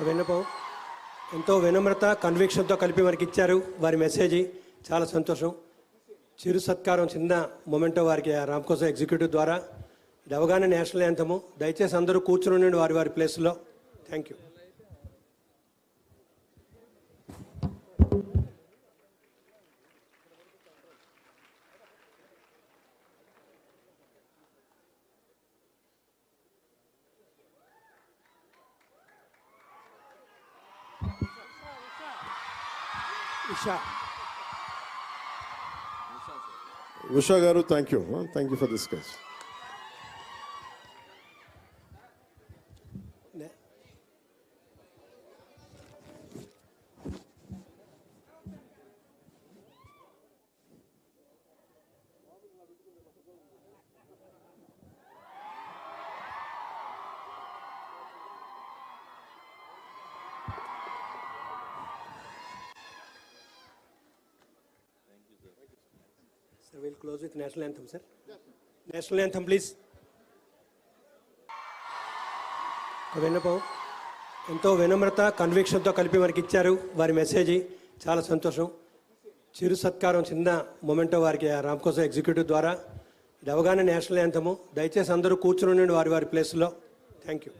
ఒక విన్నపం. ఎంతో వినమ్రత కన్విక్షన్తో కలిపి మనకి ఇచ్చారు. వారి మెసేజ్ చాలా సంతోషం. చిరు సత్కారం చిన్న మొమెంటో వారికి ఆ రామకోసం ఎగ్జిక్యూటివ్ ద్వారా. ఇది అవగాహన నేషనల్ యాంథము దయచేసి అందరూ కూర్చుని ఉండండి వారి వారి ప్లేస్లో థ్యాంక్ యూ ఉషా. ఉషా గారు thank you thank you for this case will close with national anthem sir national National please విన్నపం. ఎంతో వినమ్రత కన్విక్షన్తో కలిపి మనకి ఇచ్చారు వారి మెసేజ్ చాలా సంతోషం. చిరు సత్కారం చిన్న మొమెంటో వారికి ఆ ఎగ్జిక్యూటివ్ ద్వారా. ఇది అవగాహన నేషనల్ యాంథము దయచేసి అందరూ కూర్చుని ఉండండి వారి వారి ప్లేస్లో థ్యాంక్ యూ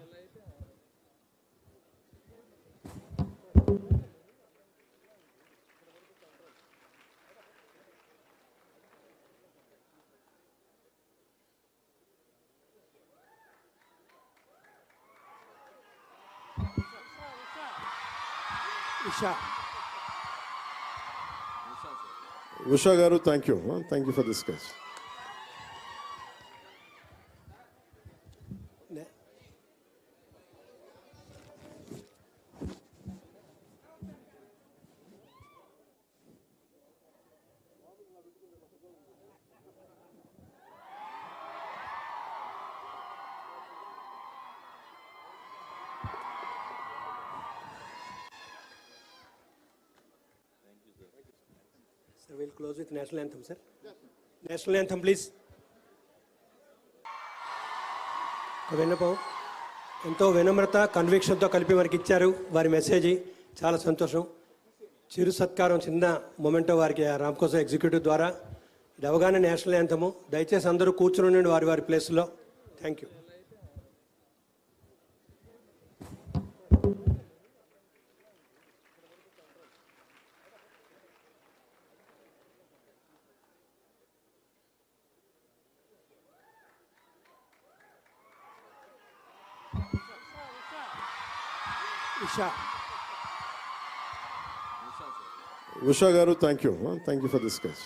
ఉషా. ఉషా గారు thank you thank you for this case Sir, we'll close with national anthem, sir. National anthem, please. ఒక ఎంతో వినమ్రత కన్విక్షన్తో కలిపి మనకి ఇచ్చారు. వారి మెసేజ్ చాలా సంతోషం. చిరు సత్కారం చిన్న మొమెంటో వారికి ఆ రామకోసం ఎగ్జిక్యూటివ్ ద్వారా. ఇది అవగాహన నేషనల్ యాంథము. దయచేసి అందరూ కూర్చుని ఉండండి వారి వారి ప్లేస్లో. థ్యాంక్ యూ ఉషా ఉషా గారు thank you thank you for this case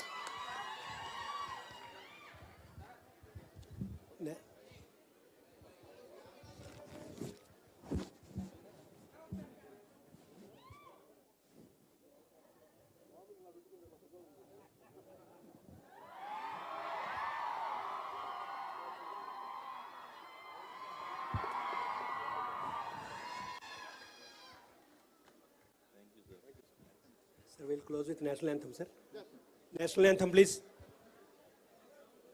Sir, we'll close with national anthem, sir. National anthem, please.